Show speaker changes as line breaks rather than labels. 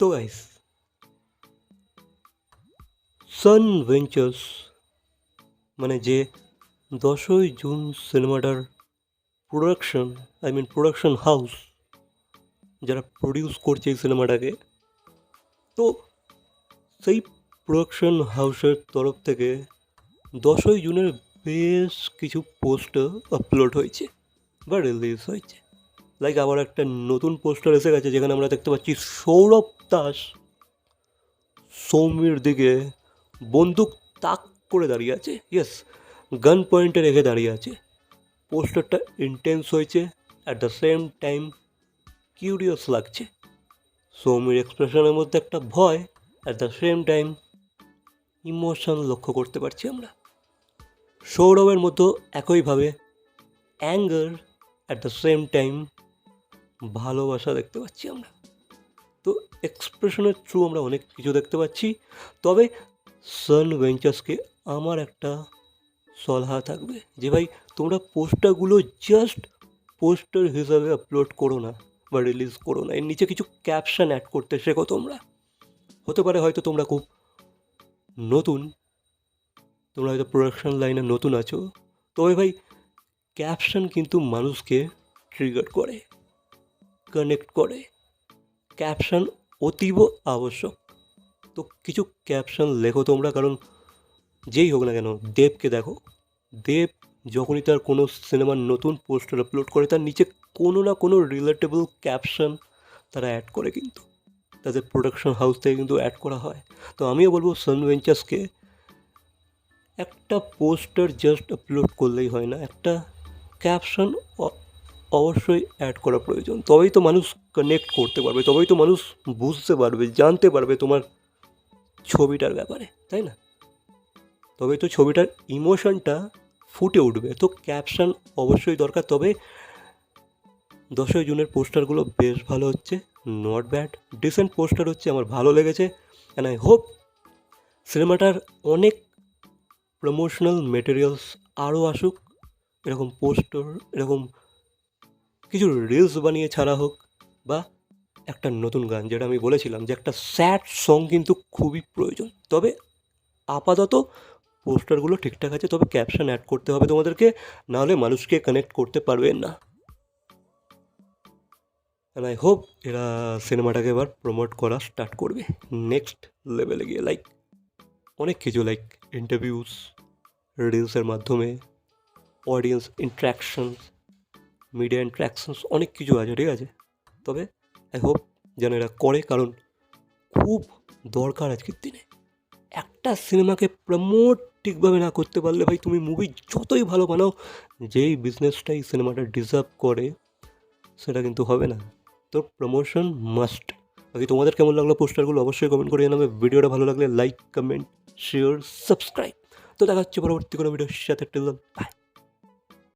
তো গাইস সান ভেঞ্চার্স মানে যে দশই জুন সিনেমাটার production I mean production house যারা প্রডিউস করছে এই সিনেমাটাকে, তো সেই প্রোডাকশন হাউসের তরফ থেকে দশই জুনের বেশ কিছু পোস্টার আপলোড হয়েছে বা রিলিজ হয়েছে। লাইক আবার একটা নতুন পোস্টার এসে গেছে, যেখানে আমরা দেখতে পাচ্ছি সৌরভ দাস সৌমির দিকে বন্দুক তাক করে দাঁড়িয়ে আছে। ইয়েস গান পয়েন্টে রেখে দাঁড়িয়ে আছে। পোস্টারটা ইন্টেন্স হয়েছে at the same time curious লাগছে। সৌমির এক্সপ্রেশনের মধ্যে একটা ভয় at the same time emotion লক্ষ্য করতে পারছি আমরা। সৌরভের মতো একইভাবে anger at the same time ভালোবাসা দেখতে পাচ্ছি আমরা। তো এক্সপ্রেশনের থ্রু আমরা অনেক কিছু দেখতে পাচ্ছি। তবে সান ভেঞ্চার্সকে আমার একটা সলহা থাকবে যে ভাই, তোমরা পোস্টারগুলো জাস্ট পোস্টার হিসাবে আপলোড করো না বা রিলিজ করো না। এর নিচে কিছু ক্যাপশন অ্যাড করতে শেখো তোমরা। হতে পারে হয়তো তোমরা খুব নতুন, তোমরা হয়তো প্রোডাকশন লাইনে নতুন আছো। তবে ভাই ক্যাপশন কিন্তু মানুষকে ট্রিগার করে। কানেক্ট করে। ক্যাপশন অতীব আবশ্যক। তো কিছু ক্যাপশন লেখো তোমরা, কারণ যেই হোক না কেন, দেবকে দেখো। দেব যখনই তার কোনো সিনেমার নতুন পোস্টার আপলোড করে, তার নিচে কোনো না কোনো রিলেটেবল ক্যাপশন তারা অ্যাড করে কিন্তু। তাদের প্রোডাকশন হাউস থেকে কিন্তু অ্যাড করা হয়। তো আমিও বলব সান ভেঞ্চার্সকে একটা পোস্টার জাস্ট আপলোড করলেই হয় না। একটা ক্যাপশন অবশ্যই অ্যাড করা প্রয়োজন। তবেই তো মানুষ কানেক্ট করতে পারবে, তবেই তো মানুষ বুঝতে পারবে, জানতে পারবে তোমার ছবিটার ব্যাপারে, তাই না? তবে তো ছবিটার ইমোশনটা ফুটে উঠবে। তো ক্যাপশন অবশ্যই দরকার, তবে দশই জুনের পোস্টারগুলো বেশ ভালো হচ্ছে নট ব্যাড ডিসেন্ট পোস্টার হচ্ছে, আমার ভালো লেগেছে অ্যান্ড আই হোপ সিনেমাটার অনেক প্রমোশনাল মেটেরিয়ালস আরও আসুক, এরকম পোস্টার এরকম কিছু রিলস বানিয়ে ছাড়া হোক বা একটা নতুন গান, যেটা আমি বলেছিলাম যে একটা স্যাড সং কিন্তু খুবই প্রয়োজন। তবে আপাতত পোস্টারগুলো ঠিকঠাক আছে, তবে ক্যাপশন অ্যাড করতে হবে তোমাদেরকে, নাহলে মানুষকে কানেক্ট করতে পারবেন না। আই হোপ এরা সিনেমাটাকে এবার প্রমোট করা স্টার্ট করবে। নেক্সট লেভেলে গিয়ে লাইক অনেক কিছু লাইক ইন্টারভিউস রিলসের মাধ্যমে অডিয়েন্স ইন্ট্র্যাকশনস মিডিয়া ইন্ট্র্যাকশনস অনেক কিছু আছে, ঠিক আছে? তবে আই হোপ যেন এরা করে, কারণ খুব দরকার আজকের দিনে। একটা সিনেমাকে প্রমোট ঠিকভাবে না করতে পারলে ভাই তুমি মুভি যতই ভালো বানাও, যেই বিজনেসটাই সিনেমাটা ডিজার্ভ করে, সেটা কিন্তু হবে না। তো প্রমোশন মাস্ট বাকি তোমাদের কেমন লাগল পোস্টারগুলো অবশ্যই কমেন্ট করে জানাবে। ভিডিওটা ভালো লাগলে লাইক কমেন্ট শেয়ার সাবস্ক্রাইব তো দেখা হচ্ছে পরবর্তী কোনো ভিডিওর সাথে টিল বাই